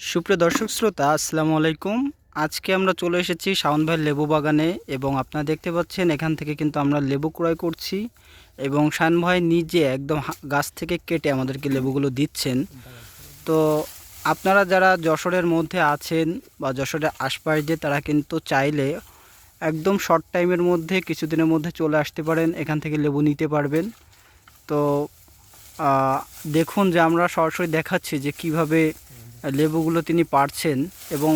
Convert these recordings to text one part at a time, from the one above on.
সুপ্রিয় দর্শক শ্রোতা, আসসালামু আলাইকুম। আজকে আমরা চলে এসেছি শাওন ভাইয়ের লেবু বাগানে এবং আপনারা দেখতে পাচ্ছেন এখান থেকে কিন্তু আমরা লেবু ক্রয় করছি এবং শান ভাই নিজে একদম গাছ থেকে কেটে আমাদেরকে লেবুগুলো দিচ্ছেন। তো আপনারা যারা যশোরের মধ্যে আছেন বা যশোরের আশপাশ দিয়ে তারা কিন্তু চাইলে একদম শর্ট টাইমের মধ্যে, কিছুদিনের মধ্যে চলে আসতে পারেন, এখান থেকে লেবু নিতে পারবেন। তো দেখুন যে আমরা সরাসরি দেখাচ্ছি যে কীভাবে লেবুগুলো তিনি পারছেন এবং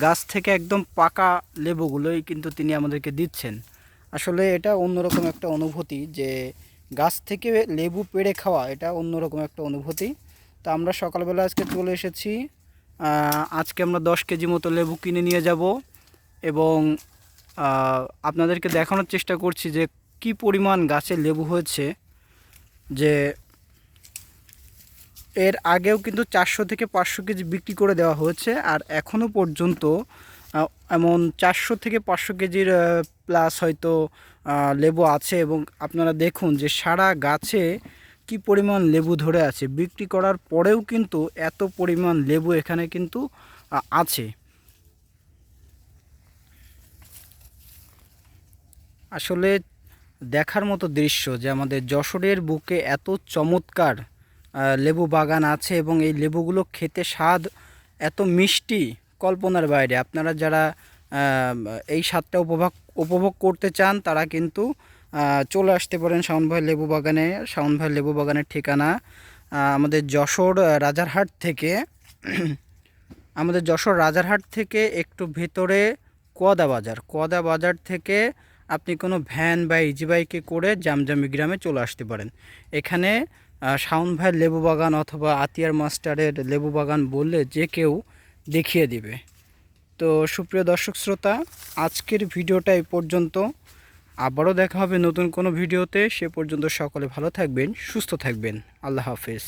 গাছ থেকে একদম পাকা লেবুগুলোই কিন্তু তিনি আমাদেরকে দিচ্ছেন। আসলে এটা অন্যরকম একটা অনুভূতি যে গাছ থেকে লেবু পেড়ে খাওয়া এটা অন্যরকম একটা অনুভূতি। তা আমরা সকালবেলা আজকে চলে এসেছি। আজকে আমরা দশ কেজি মতো লেবু কিনে নিয়ে যাব এবং আপনাদেরকে দেখানোর চেষ্টা করছি যে কি পরিমাণ গাছে লেবু হয়েছে যে এর আগেও কিন্তু চারশো থেকে পাঁচশো কেজি বিক্রি করে দেওয়া হয়েছে আর এখনও পর্যন্ত এমন চারশো থেকে পাঁচশো কেজির প্লাস হয়তো লেবু আছে এবং আপনারা দেখুন যে সারা গাছে কি পরিমাণ লেবু ধরে আছে। বিক্রি করার পরেও কিন্তু এত পরিমাণ লেবু এখানে কিন্তু আছে। আসলে দেখার মতো দৃশ্য যে আমাদের যশোরের বুকে এত চমৎকার লেবু বাগান আছে এবং এই লেবুগুলো খেতে স্বাদ এত মিষ্টি কল্পনার বাইরে। আপনারা যারা এই স্বাদটা উপভোগ উপভোগ করতে চান, তারা কিন্তু চলে আসতে পারেন শাওন ভাই লেবু বাগানে, শাওন ভাই লেবু বাগানের ঠিকানা। আমাদের যশোর রাজারহাট থেকে, আমাদের যশোর রাজারহাট থেকে একটু ভেতরে কোয়াদা বাজার। কোয়াদা বাজার থেকে আপনি কোনো ভ্যান বা ইজি বাইকে করে জামজামি গ্রামে চলে আসতে পারেন। এখানে শাওন ভাইয়ের লেবু বাগান অথবা আতিয়ার মাস্টারের লেবু বাগান বললে যে কেউ দেখিয়ে দিবে। তো সুপ্রিয় দর্শক শ্রোতা, আজকের ভিডিওটা এই পর্যন্ত। আবারও দেখা হবে নতুন কোনো ভিডিওতে। সে পর্যন্ত সকলে ভালো থাকবেন, সুস্থ থাকবেন। আল্লাহ হাফেজ।